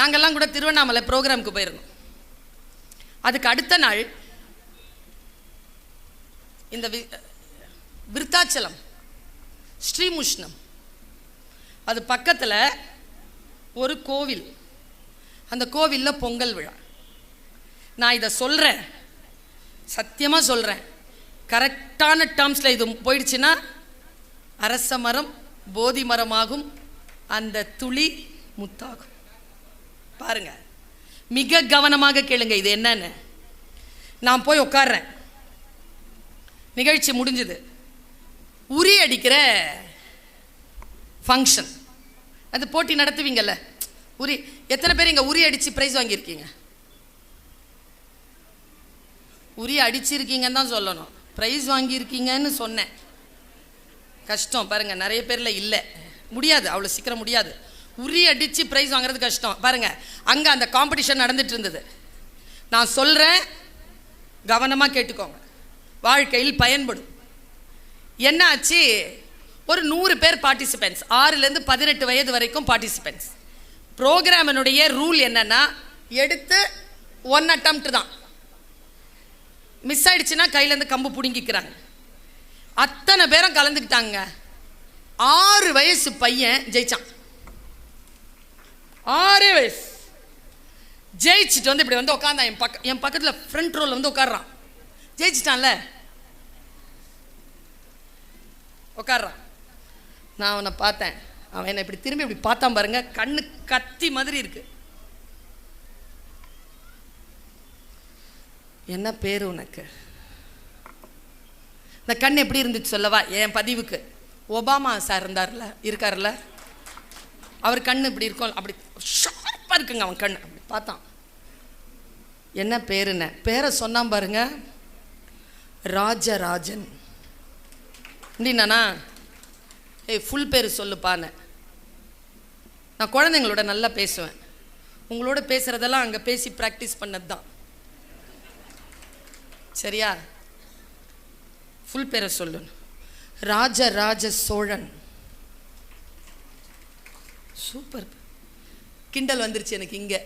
நாங்கெல்லாம் கூட திருவண்ணாமலை ப்ரோக்ராமுக்கு போயிருந்தோம். அதுக்கு அடுத்த நாள் இந்த வி- விருத்தாச்சலம் ஸ்ரீமுஷ்ணம். அது பக்கத்தில் ஒரு கோவில். அந்த கோவிலில் பொங்கல் விழா. நான் இதை சொல்கிறேன் சத்தியமாக சொல்கிறேன் கரெக்டான டேர்ம்ஸில் இது போயிடுச்சுன்னா அரச மரம் போதி மரமாகும். அந்த துளி முத்தாகும். பாருங்க. மிக கவனமாக கேளுங்க இது என்னன்னு. நான் போய் உட்கார்றேன். நிகழ்ச்சி முடிஞ்சது. உரி அடிக்கிற ஃபங்க்ஷன் அது போட்டி நடத்துவீங்கல்ல. உரி எத்தனை பேர் இங்கே உரி அடித்து ப்ரைஸ் வாங்கியிருக்கீங்க? உரி அடிச்சிருக்கீங்கன்னு தான் சொல்லணும். ப்ரைஸ் வாங்கியிருக்கீங்கன்னு சொன்னேன். கஷ்டம் பாருங்க நிறைய பேர்ல இல்லை. முடியாது அவ்வளோ சீக்கிரம் முடியாது. உரி அடித்து ப்ரைஸ் வாங்குறது கஷ்டம். பாருங்கள் அங்கே அந்த காம்படிஷன் நடந்துட்டு இருந்தது. நான் சொல்கிறேன் கவனமாக கேட்டுக்கோங்க. வாழ்க்கையில் பயன்படும். என்ன ஆச்சு ஒரு நூறு பேர் பார்ட்டிசிபென்ட்ஸ் ஆறுலேருந்து பதினெட்டு வயது வரைக்கும் பார்ட்டிசிபென்ட்ஸ் ப்ரோக்ராமினுடைய ரூல் என்னன்னா எடுத்து ஒன் அட்டம்ப்ட் தான். மிஸ் ஆயிடுச்சுன்னா கையிலேருந்து கம்பு பிடுங்கிக்கிறாங்க. அத்தனை பேரும் கலந்துக்கிட்டாங்க. ஆறு வயசு பையன் ஜெயிச்சான். ஆறே வயசு. ஜெயிச்சுட்டு வந்து இப்படி வந்து உட்காந்தான் என் பக்க என் பக்கத்தில் ஃப்ரண்ட் ரோல் வந்து உட்காடுறான் ஜெயிச்சிட்டான்ல? உட்கார்றான் நான் அவனை பார்த்தேன். அவன் என்னை இப்படி திரும்பி இப்படி பார்த்தான் பாருங்க. கண்ணு கத்தி மாதிரி இருக்கு. என்ன பேர் உனக்கு? இந்த கண் எப்படி இருந்துச்சு சொல்லவா? என் பதிவுக்கு. ஒபாமா சார் இருந்தார்ல இருக்கார்ல அவர் கண் இப்படி இருக்கும். அப்படி ஷார்ப்பாக இருக்குங்க அவன் கண் அப்படி பார்த்தான். என்ன பேருன்னு? பேரை சொன்னான் பாருங்க. ராஜராஜன். அப்படின்னானா ஏய் ஃபுல் பேர் சொல்லுப்பான்னு. நான் குழந்தைங்களோட நல்லா பேசுவேன். உங்களோட பேசுகிறதெல்லாம் அங்கே பேசி ப்ராக்டிஸ் பண்ணது தான் சரியா? ஃபுல் பேரை சொல்லு ராஜராஜ சோழன். சூப்பர் கிண்டல் வந்துருச்சு எனக்கு இங்கே.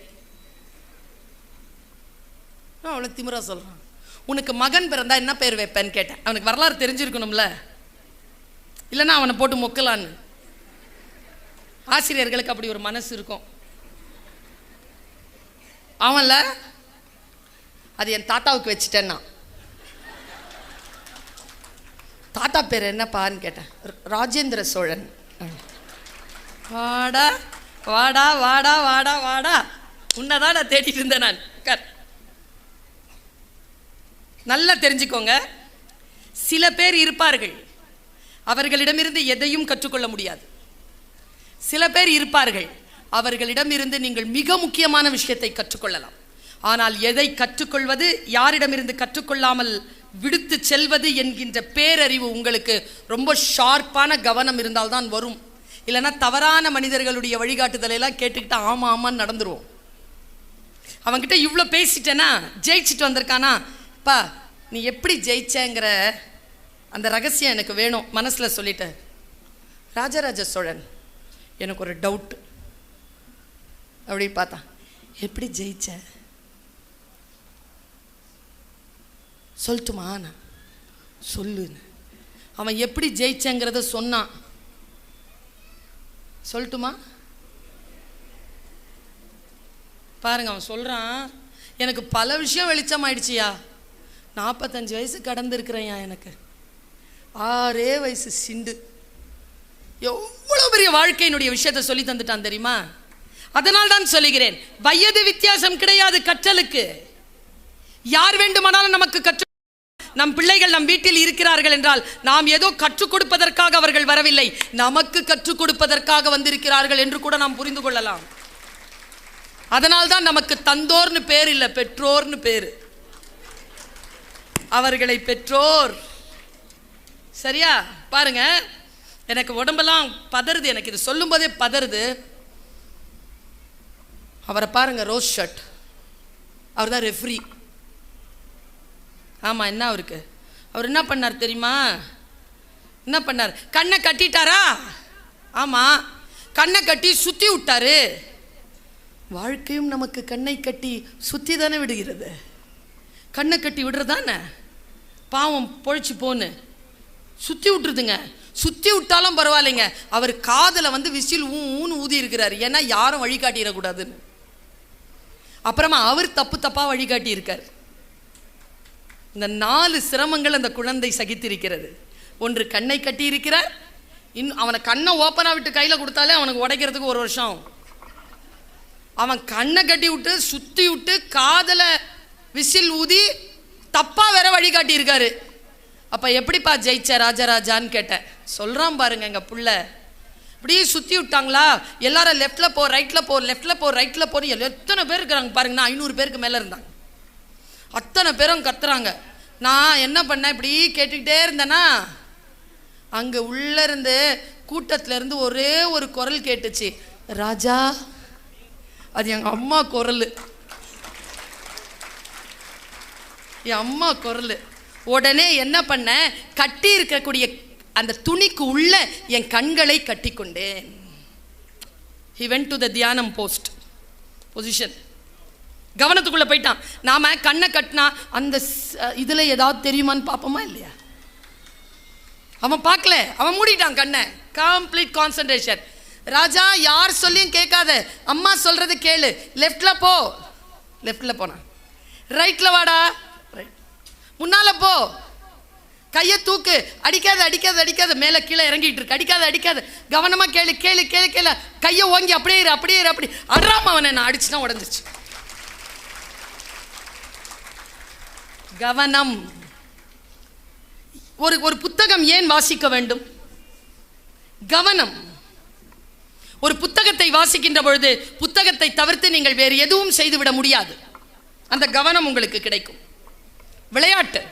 அவ்வளோ திமிரா சொல்கிறான் உனக்கு மகன் பிறந்தா என்ன பேர் வைப்பேன்னு கேட்டேன். அவனுக்கு வரலாறு தெரிஞ்சிருக்கணும்ல. இல்லைன்னா அவனை போட்டு மொக்கலான்னு. ஆசிரியர்களுக்கு அப்படி ஒரு மனசு இருக்கும். அவன்ல அது என் தாத்தாவுக்கு வச்சுட்டேன்னா தாத்தா பேர் என்னப்பான்னு கேட்டேன். ராஜேந்திர சோழன். வாடா வாடா வாடா வாடா வாடா. உன்னதான் நான் தேடிட்டு இருந்தேன் நான். உட்கார். நல்லா தெரிஞ்சுக்கோங்க. சில பேர் இருப்பார்கள். அவர்களிடமிருந்து எதையும் கற்றுக்கொள்ள முடியாது. சில பேர் இருப்பார்கள். அவர்களிடமிருந்து நீங்கள் மிக முக்கியமான விஷயத்தை கற்றுக்கொள்ளலாம். ஆனால் எதை கற்றுக்கொள்வது யாரிடமிருந்து கற்றுக்கொள்ளாமல் விடுத்து செல்வது என்கின்ற பேரறிவு உங்களுக்கு ரொம்ப ஷார்ப்பான கவனம் இருந்தால்தான் வரும். இல்லைன்னா தவறான மனிதர்களுடைய வழிகாட்டுதலையெல்லாம் கேட்டுக்கிட்டு ஆமா ஆமான்னு நடந்துருவோம். அவன்கிட்ட இவ்வளோ பேசிட்டேனா ஜெயிச்சுட்டு வந்திருக்கானா? பா நீ எப்படி ஜெயிச்சேங்கிற அந்த ரகசியம் எனக்கு வேணும் மனசில் சொல்லிட்டேன் ராஜராஜ சோழன் எனக்கு ஒரு டவுட்டு அப்படி பார்த்தான். எப்படி ஜெயிச்ச? சொல்லட்டுமா நான் சொல்லுன்னு. அவன் எப்படி ஜெயிச்சேங்கிறத சொன்னான். சொல்லட்டுமா? பாருங்க அவன் சொல்கிறான் எனக்கு பல விஷயம் வெளிச்சம் ஆயிடுச்சியா நாற்பத்தஞ்சு வயசு கடந்திருக்கிறேன்யா எனக்கு. ஆறே வயசு சிண்டு. எவ்வளோ பெரிய வாழ்க்கையினுடைய விஷயத்தை சொல்லி தந்துட்டான் தெரியுமா? அதனால் தான் சொல்லுகிறேன் வயது வித்தியாசம் கிடையாது கற்றலுக்கு. யார் வேண்டுமானாலும் நமக்கு கற்று நம் பிள்ளைகள் நம் வீட்டில் இருக்கிறார்கள் என்றால் நாம் ஏதோ கற்றுக் கொடுப்பதற்காக அவர்கள் வரவில்லை. நமக்கு கற்றுக் கொடுப்பதற்காக வந்திருக்கிறார்கள் என்று கூட நாம் புரிந்து கொள்ளலாம். அதனால்தான் நமக்கு தந்தோர்னு பேர் இல்லை பெற்றோர்னு பேர். அவர்களை பெற்றோர். சரியா? பாருங்க. எனக்கு உடம்பெல்லாம் பதறுது எனக்கு இது சொல்லும்போதே பதறுது. அவரை பாருங்க ரோஸ் ஷர்ட். அவர் தான் ரெஃப்ரி ஆமாம் என்ன அவருக்கு? அவர் என்ன பண்ணார் தெரியுமா? என்ன பண்ணார்? கண்ணை கட்டிட்டாரா? ஆமாம் கண்ணை கட்டி சுற்றி விட்டாரு. வாழ்க்கையும் நமக்கு கண்ணை கட்டி சுற்றி தானே விடுகிறது. கண்ணை கட்டி விடுறதானே பாவம் பொழைச்சி போன்னு. சுற்றி விட்டுருதுங்க. சுற்றி விட்டாலும் பரவாயில்லைங்க. அவர் காதில் வந்து விசில் ஊ ஊன்னு ஊதி இருக்கிறார். ஏன்னா யாரும் வழிகாட்டிடக்கூடாதுன்னு. அப்புறமா அவர் தப்பு தப்பாக வழிகாட்டி இருக்கார் இந்த நாலு சிரமங்கள் அந்த குழந்தை சகித்திருக்கிறது. ஒன்று கண்ணை கட்டியிருக்கிறார். இன் அவனை கண்ணை ஓப்பனாக விட்டு கையில் கொடுத்தாலே அவனுக்கு உடைக்கிறதுக்கு ஒரு வருஷம். ஆகும். அவன் கண்ணை கட்டி விட்டு சுற்றி விட்டு காதலை விசில் ஊதி தப்பாக வேற வழிகாட்டி இருக்காரு எப்படிப்பா ஜெயிச்ச ராஜராஜான்னு கேட்டேன். சொல்கிறான் பாருங்க எங்கள் புள்ள. அப்படியே சுற்றி விட்டாங்களா? எல்லாரும் லெஃப்ட்டில் போ ரைட்டில் போ லெஃப்ட்டில் போ ரைட்டில் போ எத்தனை பேர் இருக்கிறாங்க பாருங்கண்ணா. ஐநூறு பேருக்கு மேலே இருந்தாங்க. அத்தனை பேரும் கத்துறாங்க. நான் என்ன பண்ணேன்? இப்படி கேட்டுக்கிட்டே இருந்தேனா அங்கே உள்ளேருந்து கூட்டத்திலேருந்து இருந்து ஒரே ஒரு குரல் கேட்டுச்சு. ராஜா அது எங்கள் அம்மா குரல். என் அம்மா குரல். உடனே என்ன பண்ண கட்டி இருக்கக்கூடிய அந்த துணிக்கு உள்ள என் கண்களை கட்டி கொண்டேன் ஹி வென்ட் டு த தியானம் போஸ்ட் பொசிஷன் கவனத்துக்குள்ள போயிட்டான். நாம கண்ணை கட்டினா அந்த இதில் இதுல ஏதாவது தெரியுமான்னு பார்ப்போமா இல்லையா? அவன் பார்க்கல. அவன் மூடிட்டான் கண்ணை. கம்ப்ளீட் கான்சன்ட்ரேஷன் ராஜா யார் சொல்லியும் கேட்காத. அம்மா சொல்றது கேளு. லெஃப்ட்ல போ. லெஃப்ட்ல போனான் ரைட்ல வாடா. ரைட் முன்னால போ. கையை தூக்கு. அடிக்காத அடிக்காத அடிக்காத. மேலே கீழே இறங்கிட்டு இருக்கு. அடிக்காத அடிக்காத. கவனமாக கேளு கேளு கேளு கேளு. கையை ஓங்கி அப்படியே இரு அப்படியே இரு அப்படி. அட்றாம அவனை நான் அடிச்சுனா உடஞ்சிச்சு கவனம். ஒரு ஒரு புத்தகம் ஏன் வாசிக்க வேண்டும்? கவனம். ஒரு புத்தகத்தை வாசிக்கின்ற பொழுது புத்தகத்தை தவிர்த்து நீங்கள் வேறு எதுவும் செய்துவிட முடியாது. அந்த கவனம் உங்களுக்கு கிடைக்கும். விளையாட்டு.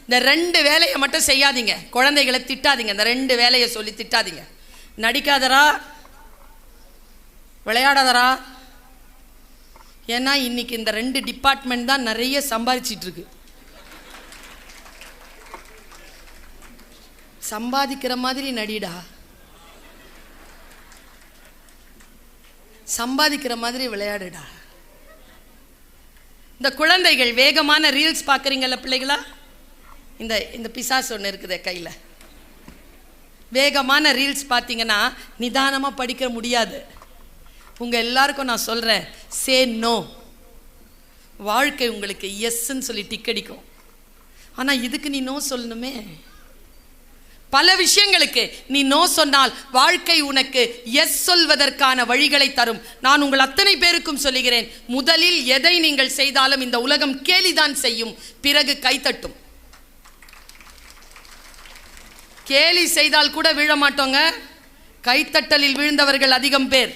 இந்த ரெண்டு வேலையை மட்டும் செய்யாதீங்க. குழந்தைகளை திட்டாதீங்க. இந்த ரெண்டு வேலையை சொல்லி திட்டாதீங்க. நடிக்காதரா? விளையாடாதரா? ஏன்னா இன்னைக்கு இந்த ரெண்டு டிபார்ட்மெண்ட் தான் நிறைய சம்பாதிச்சிட்டு இருக்கு சம்பாதிக்கிற மாதிரி நடிடா. சம்பாதிக்கிற மாதிரி விளையாடுடா. இந்த குழந்தைகள் வேகமான ரீல்ஸ் பார்க்குறீங்கல்ல பிள்ளைகளா? இந்த இந்த பிசாஸ் ஒன்று இருக்குதே கையில். வேகமான ரீல்ஸ் பார்த்தீங்கன்னா நிதானமாக படிக்க முடியாது. உங்கள் எல்லாருக்கும் நான் சொல்கிறேன் சே நோ வாழ்க்கை உங்களுக்கு எஸ்ன்னு சொல்லி டிக்கடிக்கும் ஆனால் இதுக்கு நீ நோ சொல்லணுமே. பல விஷயங்களுக்கு நீ நோ சொன்னால் வாழ்க்கை உனக்கு எஸ் சொல்வதற்கான வழிகளை தரும். நான் உங்கள் அத்தனை பேருக்கும் சொல்லுகிறேன் முதலில் எதை நீங்கள் செய்தாலும் இந்த உலகம் கேலிதான் செய்யும். பிறகு கைத்தட்டும் கேலி செய்தால் கூட விழ மாட்டோங்க. கைத்தட்டலில் விழுந்தவர்கள் அதிகம் பேர்.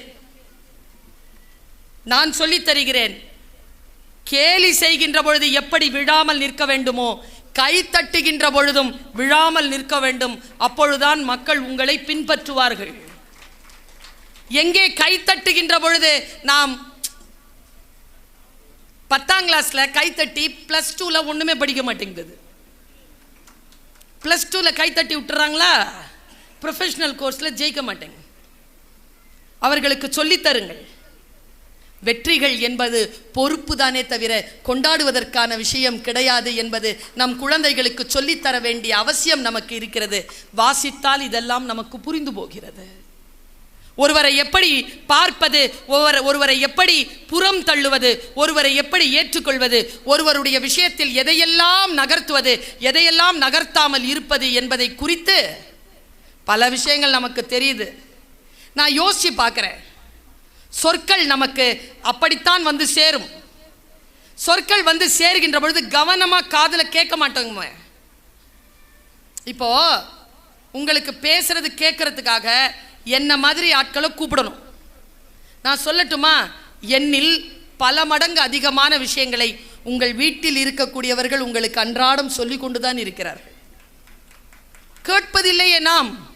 நான் சொல்லித் தருகிறேன். கேலி செய்கின்ற பொழுது எப்படி விழாமல் நிற்க வேண்டுமோ கை தட்டுகின்ற பொழுதும் விழாமல் நிற்க வேண்டும். அப்பொழுதுதான் மக்கள் உங்களை பின்பற்றுவார்கள். எங்கே கை தட்டுகின்ற பொழுது நாம் பத்தாம் கிளாஸ்ல கை தட்டி பிளஸ் டூல ஒண்ணுமே படிக்க மாட்டேங்குது. பிளஸ் டூல கை தட்டி விட்டுறாங்களா? ப்ரொஃபஷனல் கோர்ஸில் ஜெயிக்க மாட்டேங்க. அவர்களுக்கு சொல்லித் தருங்கள். வெற்றிகள் என்பது பொறுப்பு தானே தவிர கொண்டாடுவதற்கான விஷயம் கிடையாது என்பது நம் குழந்தைகளுக்கு சொல்லித்தர வேண்டிய அவசியம் நமக்கு இருக்கிறது. வாசித்தால் இதெல்லாம் நமக்கு புரிந்து போகிறது. ஒருவரை எப்படி பார்ப்பது ஒருவரை ஒருவரை எப்படி புறம் தள்ளுவது ஒருவரை எப்படி ஏற்றுக்கொள்வது ஒருவருடைய விஷயத்தில் எதையெல்லாம் நகர்த்துவது எதையெல்லாம் நகர்த்தாமல் இருப்பது என்பதை குறித்து பல விஷயங்கள் நமக்கு தெரியுது. நான் யோசிச்சு பார்க்குறேன். சொற்கள் நமக்கு அப்படித்தான் வந்து சேரும். சொற்கள் வந்து சேருகின்ற பொழுது கவனமாக காதில் கேட்க மாட்டோங்க இப்போ உங்களுக்கு பேசுறது கேட்கறதுக்காக என்ன மாதிரி ஆட்களை கூப்பிடணும். நான் சொல்லட்டுமா? என்னில் பல மடங்கு அதிகமான விஷயங்களை உங்கள் வீட்டில் இருக்கக்கூடியவர்கள் உங்களுக்கு அன்றாடம் சொல்லிக் கொண்டுதான் இருக்கிறார்கள். கேட்பதில்லையே நாம்.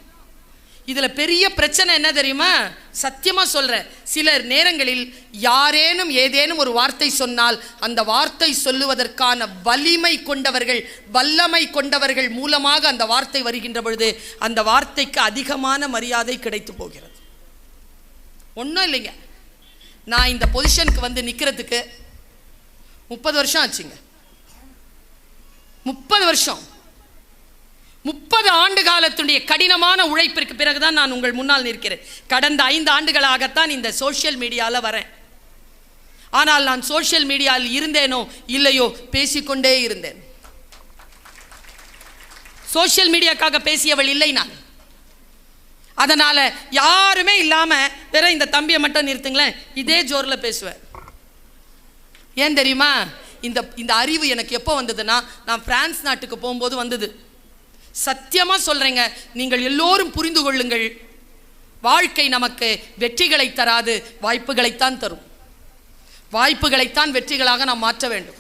இதில் பெரிய பிரச்சனை என்ன தெரியுமா? சத்தியமாக சொல்கிறேன் சில நேரங்களில் யாரேனும் ஏதேனும் ஒரு வார்த்தை சொன்னால் அந்த வார்த்தை சொல்லுவதற்கான வலிமை கொண்டவர்கள் வல்லமை கொண்டவர்கள் மூலமாக அந்த வார்த்தை வருகின்ற பொழுது அந்த வார்த்தைக்கு அதிகமான மரியாதை கிடைத்து போகிறது. ஒன்றும் இல்லைங்க. நான் இந்த பொசிஷனுக்கு வந்து நிற்கிறதுக்கு முப்பது வருஷம் ஆச்சுங்க. முப்பது வருஷம். முப்பது ஆண்டு காலத்துடைய கடினமான உழைப்பிற்கு பிறகுதான் நான் உங்கள் முன்னால் நிற்கிறேன். கடந்த ஐந்து ஆண்டுகளாகத்தான் இந்த சோஷியல் மீடியாவில் வரேன். ஆனால் நான் சோஷியல் மீடியாவில் இருந்தேனோ இல்லையோ பேசிக்கொண்டே இருந்தேன். சோஷியல் மீடியாக்காக பேசியவள் இல்லை நான். அதனால் யாருமே இல்லாமல் வேற இந்த தம்பியை மட்டும் நிறுத்துங்களேன். இதே ஜோரில் பேசுவேன். ஏன் தெரியுமா? இந்த இந்த அறிவு எனக்கு எப்போ வந்ததுன்னா நான் பிரான்ஸ் நாட்டுக்கு போகும்போது வந்தது. சத்தியமாக சொல்கிறேங்க நீங்கள் எல்லோரும் புரிந்து கொள்ளுங்கள். வாழ்க்கை நமக்கு வெற்றிகளை தராது வாய்ப்புகளைத்தான் தரும். வாய்ப்புகளைத்தான் வெற்றிகளாக நாம் மாற்ற வேண்டும்.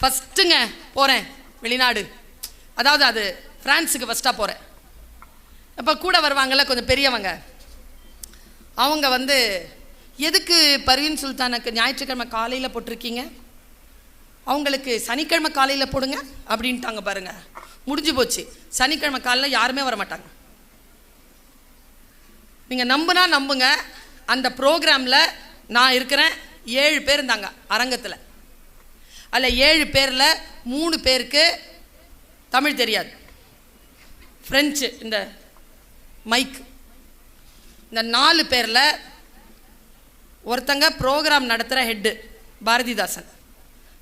ஃபஸ்ட்டுங்க போகிறேன் வெளிநாடு. அதாவது அது ஃப்ரான்ஸுக்கு ஃபஸ்ட்டாக போகிறேன் இப்போ கூட வருவாங்கள்ல கொஞ்சம் பெரியவங்க. அவங்க வந்து எதுக்கு பர்வீன் சுல்தானுக்கு ஞாயிற்றுக்கிழமை காலையில் போட்டிருக்கீங்க? அவங்களுக்கு சனிக்கிழமை காலையில் போடுங்க அப்படின்ட்டாங்க பாருங்க. முடிஞ்சு போச்சு. சனிக்கிழமை காலையில் யாருமே வர மாட்டாங்க நீங்கள் நம்புனா நம்புங்க. அந்த ப்ரோக்ராமில் நான் இருக்கிறேன். ஏழு பேர் இருந்தாங்க அரங்கத்தில். அதில் ஏழு பேரில் மூணு பேருக்கு தமிழ் தெரியாது. ஃப்ரெஞ்சு இந்த மைக் இந்த நாலு பேரில் ஒருத்தங்க ப்ரோக்ராம் நடத்துகிற ஹெட்டு பாரதிதாசன்.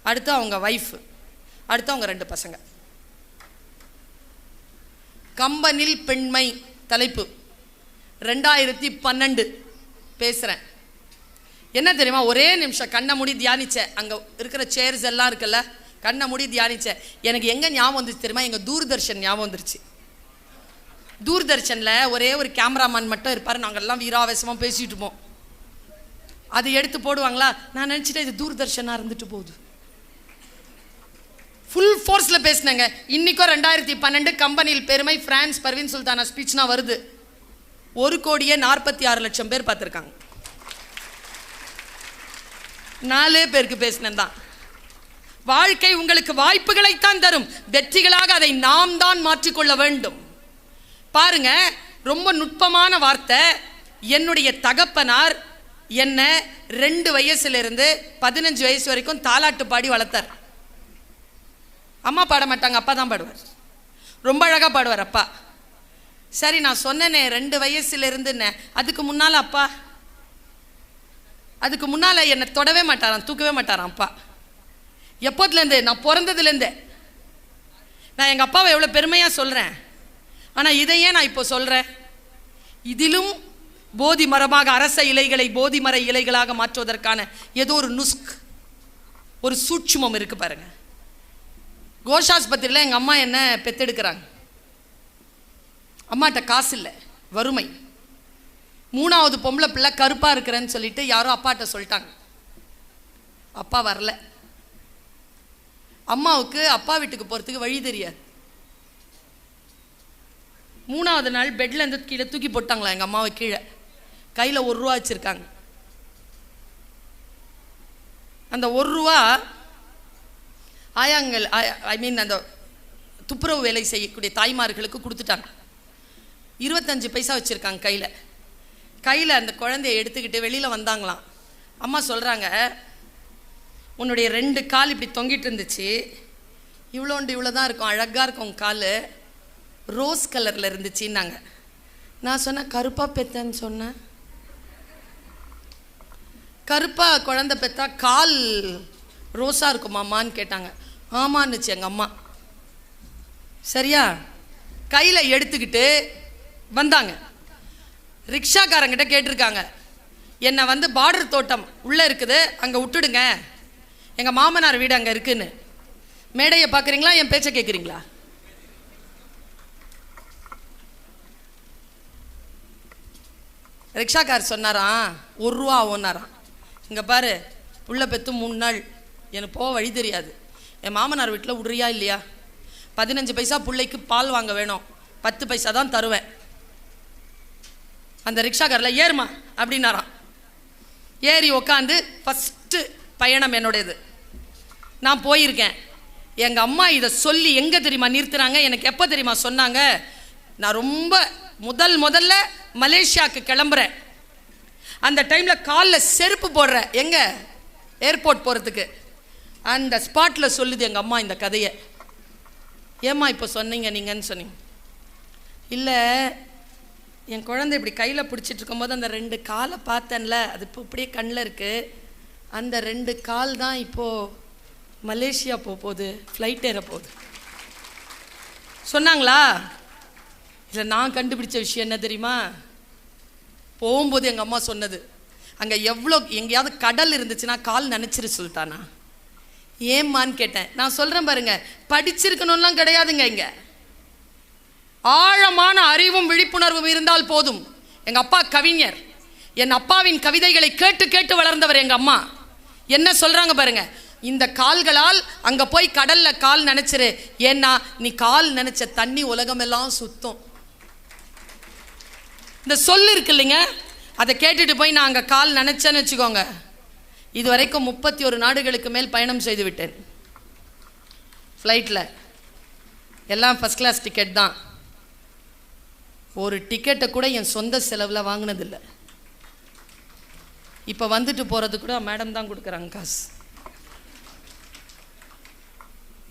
அடுத்து அவங்க ஒய்ஃபு அடுத்து அவங்க ரெண்டு பசங்க. கம்பனில் பெண்மை தலைப்பு. ரெண்டாயிரத்தி பன்னெண்டு. பேசுகிறேன் என்ன தெரியுமா? ஒரே நிமிஷம் கண்ணை மூடி தியானித்தேன் அங்கே இருக்கிற சேர்ஸ் எல்லாம் இருக்குல்ல கண்ணை மூடி தியானித்தேன் எனக்கு எங்கே ஞாபகம் வந்துச்சு தெரியுமா? எங்கள் தூர்தர்ஷன் ஞாபகம் வந்துருச்சு. தூர்தர்ஷனில் ஒரே ஒரு கேமராமேன் மட்டும் இருப்பார். நாங்கள்லாம் வீராவேசமாக பேசிகிட்டு இருப்போம். அது எடுத்து போடுவாங்களா? நான் நினச்சிட்டேன் இது தூர்தர்ஷனாக இருந்துட்டு போகுது. ஃபுல் ஃபோர்ஸில் பேசினேங்க. இன்றைக்கும் ரெண்டாயிரத்தி பன்னெண்டு கம்பெனியில் பெருமை ஃப்ரான்ஸ் பர்வின் சுல்தானா ஸ்பீச்னா வருது. ஒரு கோடியே நாற்பத்தி ஆறு லட்சம் பேர் பார்த்துருக்காங்க. நாலே பேருக்கு பேசினேன் தான். வாழ்க்கை உங்களுக்கு வாய்ப்புகளைத்தான் தரும். வெற்றிகளாக அதை நாம் தான் மாற்றிக்கொள்ள வேண்டும். பாருங்க ரொம்ப நுட்பமான வார்த்தை. என்னுடைய தகப்பனார் என்ன ரெண்டு வயசுலேருந்து பதினஞ்சு வயசு வரைக்கும் தாலாட்டு பாடி வளர்த்தார். அம்மா பாட மாட்டாங்க அப்பா தான் பாடுவார். ரொம்ப அழகாக பாடுவார் அப்பா. சரி நான் சொன்னேனே ரெண்டு வயசுலேருந்துன்னே அதுக்கு முன்னால் அப்பா. அதுக்கு முன்னால் என்னை தொடவே மாட்டாராம் தூக்கவே மாட்டாராம் அப்பா. எப்போதுலேருந்து? நான் பிறந்ததுலேருந்தே. நான் எங்கள் அப்பாவை எவ்வளோ பெருமையாக சொல்கிறேன் ஆனால் இதை ஏன் நான் இப்போ சொல்கிறேன் இதிலும் போதி மரமாக அரச இலைகளை போதி மர இலைகளாக மாற்றுவதற்கான ஏதோ ஒரு நுஸ்க் ஒரு சூட்சுமம் இருக்குது பாருங்கள் கோஷாஸ்பத்திரியில் எங்கள் அம்மா என்ன பெத்தெடுக்கிறாங்க? அம்மாட்ட காசு இல்லை வறுமை. மூணாவது பொம்பளை பிள்ளை கருப்பாக இருக்கிறேன்னு சொல்லிட்டு யாரோ அப்பாட்ட சொல்லிட்டாங்க. அப்பா வரல. அம்மாவுக்கு அப்பா வீட்டுக்கு போகிறதுக்கு வழி தெரியாது. மூணாவது நாள் பெட்லேருந்து கீழே தூக்கி போட்டாங்களா எங்கள் அம்மாவை கீழே. கையில் ஒரு ரூபா வச்சுருக்காங்க. அந்த ஒரு ரூபா ஆயாங்கள் ஐ மீன் அந்த துப்புரவு வேலை செய்யக்கூடிய தாய்மார்களுக்கு கொடுத்துட்டாங்க. இருபத்தஞ்சு பைசா வச்சுருக்காங்க கையில். கையில் அந்த குழந்தைய எடுத்துக்கிட்டு வெளியில் வந்தாங்களாம். அம்மா சொல்கிறாங்க உன்னுடைய ரெண்டு கால் இப்படி தொங்கிட்டு இருந்துச்சு. இவ்வளோண்டு இவ்வளோ தான் இருக்கும். அழகாக இருக்கும் கால். ரோஸ் கலரில் இருந்துச்சுன்னாங்க. நான் சொன்னேன் கருப்பாக பெத்தேன்னு சொன்னேன். கருப்பாக குழந்தை பெத்தா கால் ரோஸாக இருக்குமாம்மான்னு கேட்டாங்க. ஆமான்னுச்சு எங்கள் அம்மா. சரியா? கையில் எடுத்துக்கிட்டு வந்தாங்க. ரிக்ஷாக்காரங்கிட்ட கேட்டிருக்காங்க. என்னை வந்து பார்டர் தோட்டம் உள்ளே இருக்குது அங்கே விட்டுடுங்க. எங்கள் மாமனார் வீடு அங்கே இருக்குன்னு. மேடையை பார்க்குறீங்களா? என் பேச்சை கேட்குறீங்களா? ரிக்ஷாக்கார் சொன்னாராம் ஒரு ரூபா ஆகும்னாராம். இங்கே பாரு உள்ள பெற்று மூணு நாள். எனக்கு போக வழி தெரியாது. என் மாமனார் வீட்டில் விடுறியா இல்லையா? பதினஞ்சு பைசா பிள்ளைக்கு பால் வாங்க வேணும். பத்து பைசா தான் தருவேன். அந்த ரிக்ஷாக்காரில் ஏறுமா அப்படின்னாராம். ஏறி உக்காந்து ஃபஸ்ட்டு பயணம் என்னுடையது. நான் போயிருக்கேன். எங்கள் அம்மா இதை சொல்லி எங்கே தெரியுமா நிறுத்துறாங்க? எனக்கு எப்போ தெரியுமா சொன்னாங்க? நான் ரொம்ப முதல் முதல்ல மலேசியாவுக்கு கிளம்புறேன். அந்த டைமில் காலில் செருப்பு போடுறேன். எங்கே? ஏர்போர்ட் போகிறதுக்கு அந்த ஸ்பாட்டில் சொல்லுது எங்கள் அம்மா இந்த கதையை. ஏம்மா இப்போ சொன்னீங்க நீங்கன்னு சொன்னீங்க. இல்லை என் குழந்தை இப்படி கையில் பிடிச்சிட்டு இருக்கும்போது அந்த ரெண்டு காலை பார்த்தேன்ல அது இப்போ இப்படியே கண்ணில் இருக்குது அந்த ரெண்டு கால் தான் இப்போது மலேசியா போக போகுது ஃப்ளைட் ஏற போகுது. சொன்னாங்களா? இல்லை நான் கண்டுபிடிச்ச விஷயம் என்ன தெரியுமா? போகும்போது எங்கள் அம்மா சொன்னது. அங்கே எவ்வளோ எங்கேயாவது கடல் இருந்துச்சுன்னா கால் நினச்சிரு சுல்தானா ஏம்மான்னு கேட்டேன். நான் சொல்கிறேன் பாருங்க. படிச்சிருக்கணும்லாம் கிடையாதுங்க இங்கே. ஆழமான அறிவும் விழிப்புணர்வும் இருந்தால் போதும். எங்கள் அப்பா கவிஞர். என் அப்பாவின் கவிதைகளை கேட்டு கேட்டு வளர்ந்தவர் எங்கள் அம்மா. என்ன சொல்கிறாங்க பாருங்க. இந்த கால்களால் அங்கே போய் கடலில் கால் நினச்சிரு. ஏன்னா நீ கால் நினச்ச தண்ணி உலகமெல்லாம் சுத்தம். இந்த சொல் இருக்கு இல்லைங்க. அதை கேட்டுட்டு போய் நான் அங்கே கால் நினச்சேன்னு வச்சுக்கோங்க. இது வரைக்கும் முப்பத்தி ஒரு நாடுகளுக்கு மேல் பயணம் செய்துவிட்டேன். ஃப்ளைட்டில் எல்லாம் ஃபஸ்ட் கிளாஸ் டிக்கெட் தான். ஒரு டிக்கெட்டை கூட என் சொந்த செலவில் வாங்கினதில்லை. இப்போ வந்துட்டு போகிறது கூட மேடம் தான் கொடுக்குறாங்க காசு.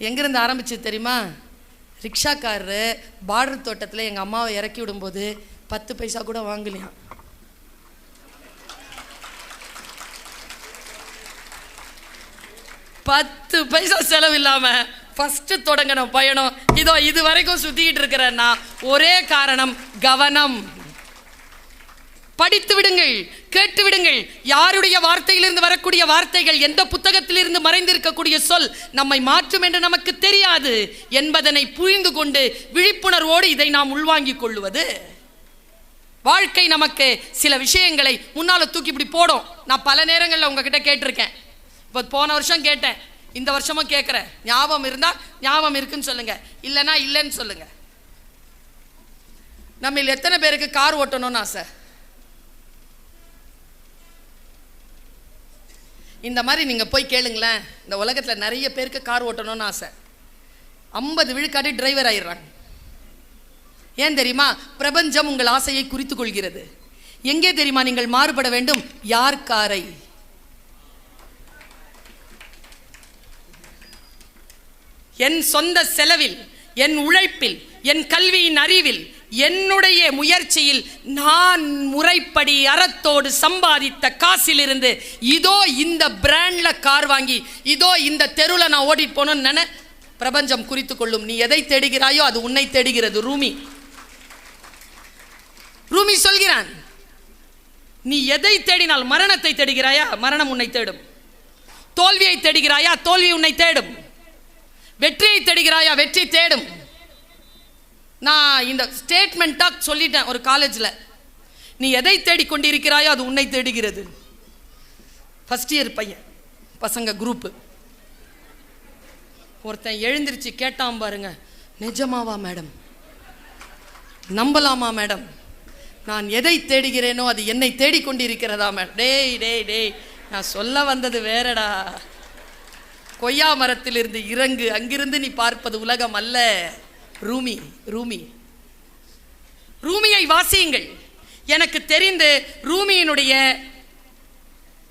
எங்கேருந்து ஆரம்பிச்சு தெரியுமா? ரிக்ஷாக்காரரு பார்டர் தோட்டத்தில் எங்கள் அம்மாவை இறக்கி விடும்போது பத்து பைசா கூட வாங்கலையாம். பத்து பைசா செலவு இல்லாமல் ஃபஸ்ட்டு தொடங்கின பயணம். இதோ இது வரைக்கும் சுற்றிக்கிட்டு இருக்கிறேன்னா ஒரே காரணம் கவனம். படித்து விடுங்கள் கேட்டு விடுங்கள். யாருடைய வார்த்தையிலிருந்து வரக்கூடிய வார்த்தைகள் எந்த புத்தகத்திலிருந்து மறைந்திருக்கக்கூடிய சொல் நம்மை மாற்றும் என்று நமக்கு தெரியாது என்பதனை புரிந்து கொண்டு விழிப்புணர்வோடு இதை நாம் உள்வாங்கிக் கொள்வது. வாழ்க்கை நமக்கு சில விஷயங்களை முன்னால தூக்கி இப்படி போடும். நான் பல நேரங்களில் உங்ககிட்ட கேட்டிருக்கேன். இப்போ போன வருஷம் கேட்டேன். இந்த வருஷமும் கேட்குறேன் ஞாபகம் இருந்தால் ஞாபகம் இருக்குன்னு சொல்லுங்கள் இல்லைன்னா இல்லைன்னு சொல்லுங்கள் நம்ம எத்தனை பேருக்கு கார் ஓட்டணும்னு ஆசை? இந்த மாதிரி நீங்கள் போய் கேளுங்களேன். இந்த உலகத்தில் நிறைய பேருக்கு கார் ஓட்டணும்னு ஆசை. ஐம்பது விழுக்காட்டி டிரைவர் ஆயிடுறாங்க. ஏன் தெரியுமா? பிரபஞ்சம் உங்கள் ஆசையை குறித்து கொள்கிறது. எங்கே தெரியுமா? நீங்கள் மாறுபட வேண்டும். யார் காரை? என் சொந்த செலவில் என் உழைப்பில் என் கல்வியின் அறிவில் என்னுடைய முயற்சியில் நான் முறைப்படி அறத்தோடு சம்பாதித்த காசிலிருந்து இதோ இந்த பிராண்டில் கார் வாங்கி இதோ இந்த தெருவில் நான் ஓடிட்டு போனோன்னு நினை பிரபஞ்சம் குறித்து கொள்ளும். நீ எதை தேடுகிறாயோ அது உன்னை தேடுகிறது ரூமி. ரூமி சொல்கிறான் நீ எதை தேடினால் மரணத்தை தேடுகிறாயா? மரணம் உன்னை தேடும். தோல்வியை தேடுகிறாயா? தோல்வி உன்னை தேடும். வெற்றியை தேடுகிறாயா? வெற்றி தேடும். நான் இந்த ஸ்டேட்மெண்ட்டாக சொல்லிட்டேன் ஒரு காலேஜில் நீ எதை தேடிக்கொண்டிருக்கிறாயோ அது உன்னை தேடுகிறது. ஃபஸ்ட் இயர் பையன் பசங்க குரூப்பு ஒருத்தன் எழுந்திருச்சு கேட்டான் பாருங்க நிஜமாவா மேடம்? நம்பலாமா மேடம்? நான் எதை தேடுகிறேனோ அது என்னை தேடிக்கொண்டிருக்கிறதா மேடம்? டேய் டேய் டேய் நான் சொல்ல வந்தது வேறடா. கொய்யா மரத்திலிருந்து இறங்கு. அங்கிருந்து நீ பார்ப்பது உலகம் அல்ல. ரூமி ரூமி. ரூமியை வாசியுங்கள். எனக்கு தெரிந்து ரூமியினுடைய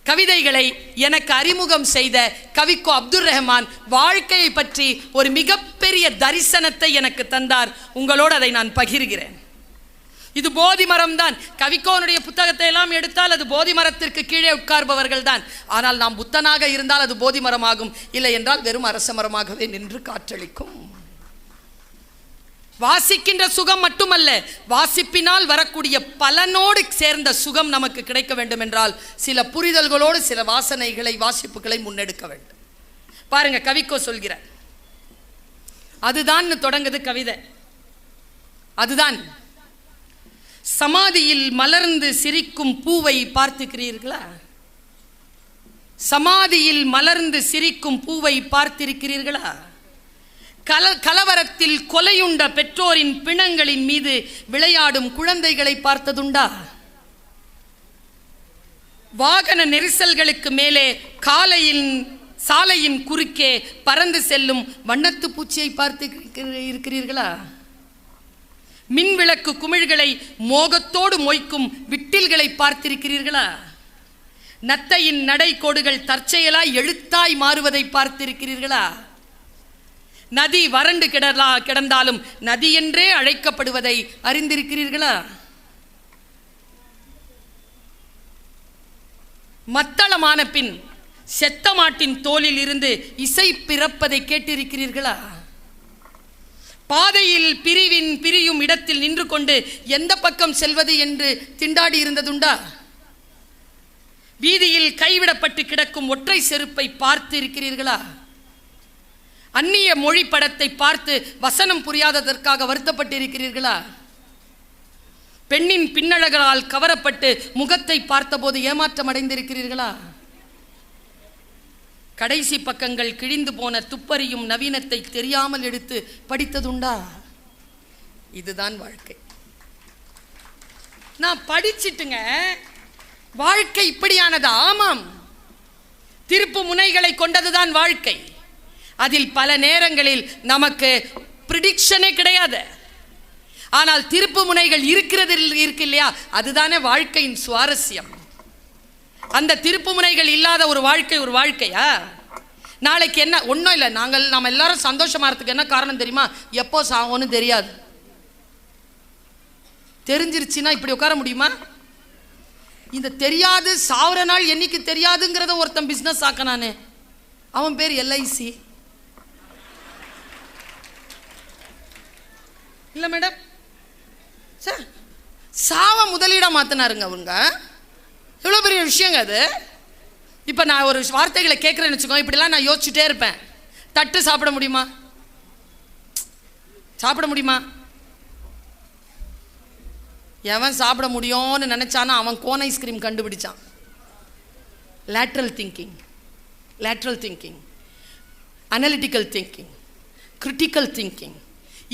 கவிதைகளை எனக்கு அறிமுகம் செய்த கவிக்கோ அப்துல் ரஹ்மான் வாழ்க்கையை பற்றி ஒரு மிகப்பெரிய தரிசனத்தை எனக்கு தந்தார். உங்களோடு அதை நான் பகிர்கிறேன். இது போதி மரம் தான் கவிக்கோனுடைய புத்தகத்தை எல்லாம் எடுத்தால் அது போதி மரத்திற்கு கீழே உட்கார்பவர்கள் தான் ஆனால் நாம் புத்தனாக இருந்தால் அது போதி மரமாகும். இல்லை என்றால் வெறும் அரச மரமாகவே நின்று காற்றளிக்கும். வாசிக்கின்ற சுகம் மட்டுமல்ல வாசிப்பினால் வரக்கூடிய பலனோடு சேர்ந்த சுகம் நமக்கு கிடைக்க வேண்டும் என்றால் சில புரிதல்களோடு சில வாசனைகளை வாசிப்புகளை முன்னெடுக்க வேண்டும். பாருங்க கவிக்கோ சொல்கிறார். அதுதான் தொடங்குது கவிதை. அதுதான். சமாதியில் மலர்ந்து சிரிக்கும் பூவை பார்த்துக்கிறீர்களா சமாதியில் மலர்ந்து சிரிக்கும் பூவை பார்த்திருக்கிறீர்களா? கல கலவரத்தில் கொலையுண்ட பெற்றோரின் பிணங்களின் மீது விளையாடும் குழந்தைகளை பார்த்ததுண்டா? வாகன நெரிசல்களுக்கு மேலே காலையின் சாலையின் குறுக்கே பறந்து செல்லும் வண்ணத்து பூச்சியை பார்த்து இருக்கிறீர்களா மின்விளக்கு குமிழ்களை மோகத்தோடு மொய்க்கும் விட்டில்களை பார்த்திருக்கிறீர்களா? நத்தையின் நடை கோடுகள் தற்செயலாய் எழுத்தாய் மாறுவதை பார்த்திருக்கிறீர்களா? நதி வறண்டு கிடலா கிடந்தாலும் நதி என்றே அழைக்கப்படுவதை அறிந்திருக்கிறீர்களா? மத்தளமான பின் செத்த மாட்டின் தோலில் இருந்து இசை பிறப்பதை கேட்டிருக்கிறீர்களா? பாதையில் பிரிவின் பிரியும் இடத்தில் நின்று கொண்டு எந்த பக்கம் செல்வது என்று திண்டாடி இருந்ததுண்டா? வீதியில் கைவிடப்பட்டு கிடக்கும் ஒற்றை செருப்பை பார்த்து இருக்கிறீர்களா அந்நிய மொழி படத்தை பார்த்து வசனம் புரியாததற்காக வருத்தப்பட்டு இருக்கிறீர்களா பெண்ணின் பின்னழகளால் கவரப்பட்டு முகத்தை பார்த்தபோது ஏமாற்றம் அடைந்திருக்கிறீர்களா கடைசி பக்கங்கள் கிழிந்து போன துப்பறியும் நவீனத்தை தெரியாமல் எடுத்து படித்ததுண்டா? இதுதான் வாழ்க்கை. நான் படிச்சிட்டுங்க. வாழ்க்கை இப்படியானது? ஆமாம். திருப்பு முனைகளை கொண்டதுதான் வாழ்க்கை. அதில் பல நேரங்களில் நமக்கு ப்ரிடிக்ஷனே கிடையாது. ஆனால் திருப்பு முனைகள் இருக்கிறது இருக்கு இல்லையா? அதுதானே வாழ்க்கையின் சுவாரஸ்யம். அந்த திருப்பு முனைகள் இல்லாத ஒரு வாழ்க்கை ஒரு வாழ்க்கையா? நாளைக்கு என்ன ஒன்றும் இல்லை. நாங்கள் நம்ம எல்லாரும் சந்தோஷமா இருக்கிறதுக்கு என்ன காரணம் தெரியுமா? எப்போ சாவோன்னு தெரியாது. தெரிஞ்சிருச்சுன்னா இப்படி உட்கார முடியுமா? இந்த தெரியாது சாவுற நாள் என்னைக்கு தெரியாதுங்கிறத ஒருத்தன் பிஸ்னஸ் ஆக்க அவன் பேர் எல்ஐசி. இல்லை மேடம் சார் சாவ முதலீடாக மாற்றினாருங்க அவங்க. எவ்வளோ பெரிய விஷயங்க அது. இப்போ நான் ஒரு வார்த்தைகளை கேட்குறேன்னு வச்சுக்கோ இப்படிலாம் நான் யோசிச்சுட்டே இருப்பேன். தட்டு சாப்பிட முடியுமா? சாப்பிட முடியுமா? எவன் சாப்பிட முடியும்னு நினச்சானா அவன் cone ice cream கண்டுபிடிச்சான். Lateral thinking lateral thinking analytical thinking critical thinking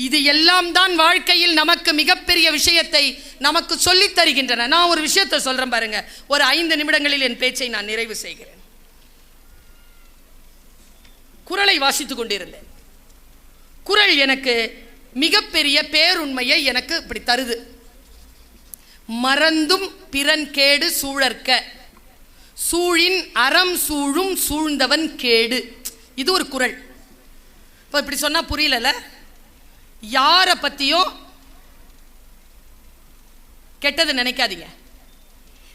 இது எல்லாம் தான் வாழ்க்கையில் நமக்கு மிகப்பெரிய விஷயத்தை நமக்கு சொல்லித் தருகின்றன. நான் ஒரு விஷயத்தை சொல்றேன் பாருங்க. ஒரு ஐந்து நிமிடங்களில் என் பேச்சை நான் நிறைவு செய்கிறேன். குரலை வாசித்துக் கொண்டிருந்தேன். குரல் எனக்கு மிகப்பெரிய பேருண்மையை எனக்கு இப்படி தருது. மறந்தும் பிறன் கேடு சூழற்க. சூழின் அறம் சூழும் சூழ்ந்தவன் கேடு. இது ஒரு குரல். இப்போ இப்படி சொன்னா புரியலல்ல? யாரை பற்றியும் கெட்டது நினைக்காதீங்க.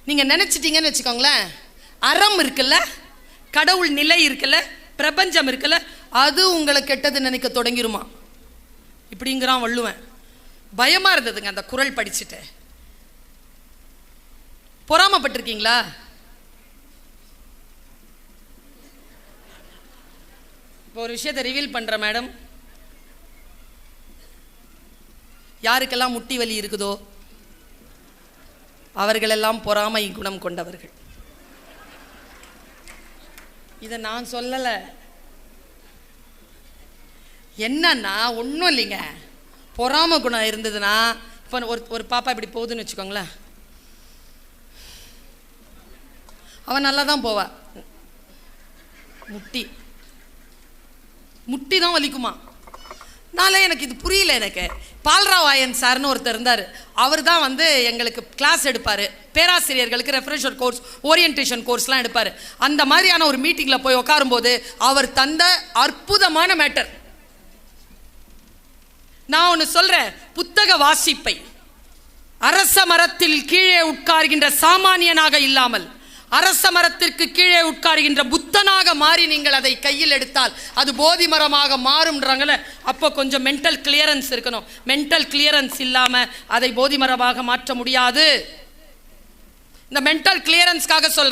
நீங்கள் நினச்சிட்டீங்கன்னு வச்சுக்கோங்களேன். அறம் இருக்குல்ல கடவுள் நிலை இருக்குல்ல பிரபஞ்சம் இருக்குல்ல அது உங்களை கெட்டது நினைக்க தொடங்கிருமா? இப்படிங்கிறான் வள்ளுவன். பயமாக இருந்ததுங்க அந்த குரல் படிச்சுட்டு. பொறாமப்பட்டிருக்கீங்களா? இப்போ ஒரு விஷயத்தை ரிவீல் பண்ணுற மேடம் யாருக்கெல்லாம் முட்டி வலி இருக்குதோ அவர்களெல்லாம் பொறாமை குணம் கொண்டவர்கள். இதை நான் சொல்லலை. என்னன்னா ஒன்றும் இல்லைங்க. பொறாமை குணம் இருந்ததுன்னா இப்போ ஒரு ஒரு பாப்பா இப்படி போகுதுன்னு வச்சுக்கோங்களேன். அவன் நல்லா தான் போவா. முட்டி. முட்டி தான் வலிக்குமா? நாளே எனக்கு இது புரியல எனக்கு. பால்ராவ் ஆயன் சார்னு ஒருத்தர் இருந்தார். அவர் தான் வந்து எங்களுக்கு கிளாஸ் எடுப்பார். பேராசிரியர்களுக்கு ரெஃப்ரெஷர் கோர்ஸ் ஓரியன்டேஷன் கோர்ஸ்லாம் எடுப்பார். அந்த மாதிரியான ஒரு மீட்டிங்கில் போய் உட்காரும்போது அவர் தந்த அற்புதமான மேட்டர் நான் ஒன்று சொல்கிறேன் புத்தக வாசிப்பை. அரச மரத்தில் கீழே உட்கார்கின்ற சாமானியனாக இல்லாமல் அரச மரத்திற்கு கீழே உட்காருகின்ற புத்தனாக மாறி நீங்கள் அதை கையில் எடுத்தால் அது போதி மரமாக மாறும்ன்றாங்கல்ல? அப்போ கொஞ்சம் மென்டல் கிளியரன்ஸ் இருக்கணும். மென்டல் கிளியரன்ஸ் இல்லாம அதை போதி மரமாக மாற்ற முடியாது. இந்த மென்டல் கிளியரன்ஸ்க்காக சொல்றேன்.